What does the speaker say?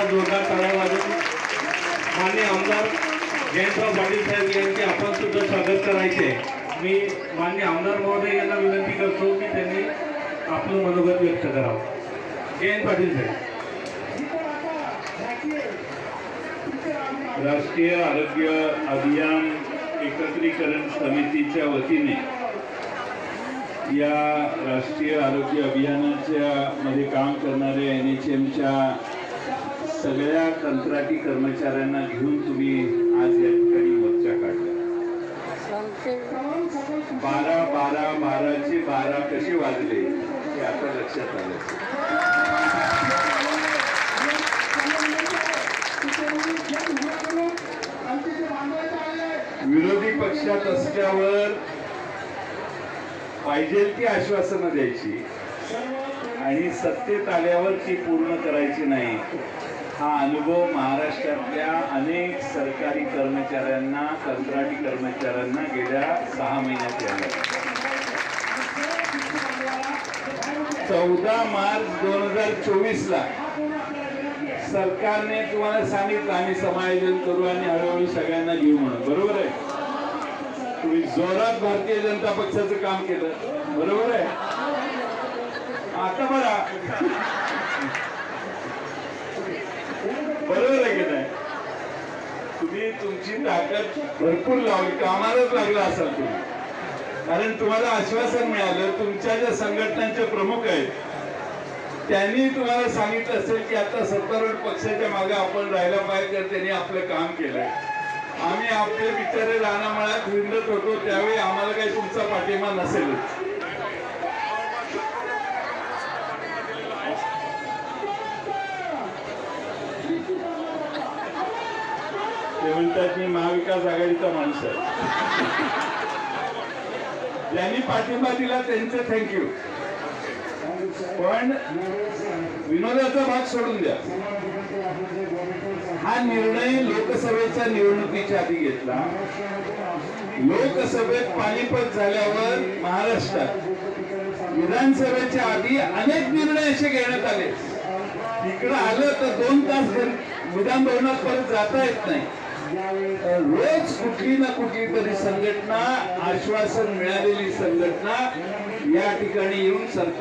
एकदा जोरदार टाळ्या वाजून मान्य आमदार जयंतराव पाटील साहेब यांचे आपण सुद्धा स्वागत करायचे. मी मान्य आमदार महोदय यांना विनंती करतो की त्यांनी आपलं मनोगत व्यक्त करावं. जयंत पाटील साहेब. राष्ट्रीय आरोग्य अभियान एकत्रीकरण समितीच्या वतीने या राष्ट्रीय आरोग्य अभियानाच्या मध्ये काम करणाऱ्या एन एच एमच्या सगळ्या कंत्राटी कर्मचाऱ्यांना घेऊन तुम्ही आज या ठिकाणी मोर्चा काढला. बारा बारा बाराचे बारा कसे वाजले हे आता लक्षात आलं. विरोधी पक्षात असल्यावर पाहिजे ती आश्वासनं द्यायची. आणि सत्तेत आल्यावर ती पूर्ण करायची नाही. हा अनुभव महाराष्ट्रातल्या अनेक सरकारी कर्मचाऱ्यांना कंत्राटी कर्मचाऱ्यांना गेल्या सहा महिन्यात आला चौदा मार्च दोन हजार चोवीस ला सरकारने तुम्हाला सांगितलं आम्ही समायोजन करू आणि हळूहळू सगळ्यांना घेऊ म्हणून. बरोबर आहे? तुम्ही जोरात भारतीय जनता पक्षाचं काम केलं. बरोबर आहे आता बघा बरोबर आहे की नाही? तुम्ही तुमची ताकद भरपूर लावली कामालाच लागला असाल तुम्ही. कारण तुम्हाला आश्वासन मिळालं तुमच्या ज्या संघटनांचे प्रमुख आहेत त्यांनी तुम्हाला सांगितलं असेल की आता सत्तारूढ पक्षाच्या मागे आपण राहायला पाहिजे तर त्यांनी आपलं काम केलंय. आम्ही आपले बिचारे रानामळ्यात हिंडत होतो त्यावेळी आम्हाला काही तुमचा पाठिंबा नसेलच. ते म्हणतात मी महाविकास आघाडीचा माणूस आहे. ज्यांनी पाठिंबा दिला त्यांचं थँक्यू पण विनोदाचा भाग सोडून द्या. हा निर्णय लोकसभेच्या निवडणुकीच्या आधी घेतला. लोकसभेत पानिपत झाल्यावर महाराष्ट्रात विधानसभेच्या आधी अनेक निर्णय असे घेण्यात आले. इकडं आलं तर दोन तास विधान भवनात परत जाता येत नाही. रोज कुठली ना कुठली तरी संघटना आश्वासन मिळालेली संघटना या ठिकाणी येऊन सरकार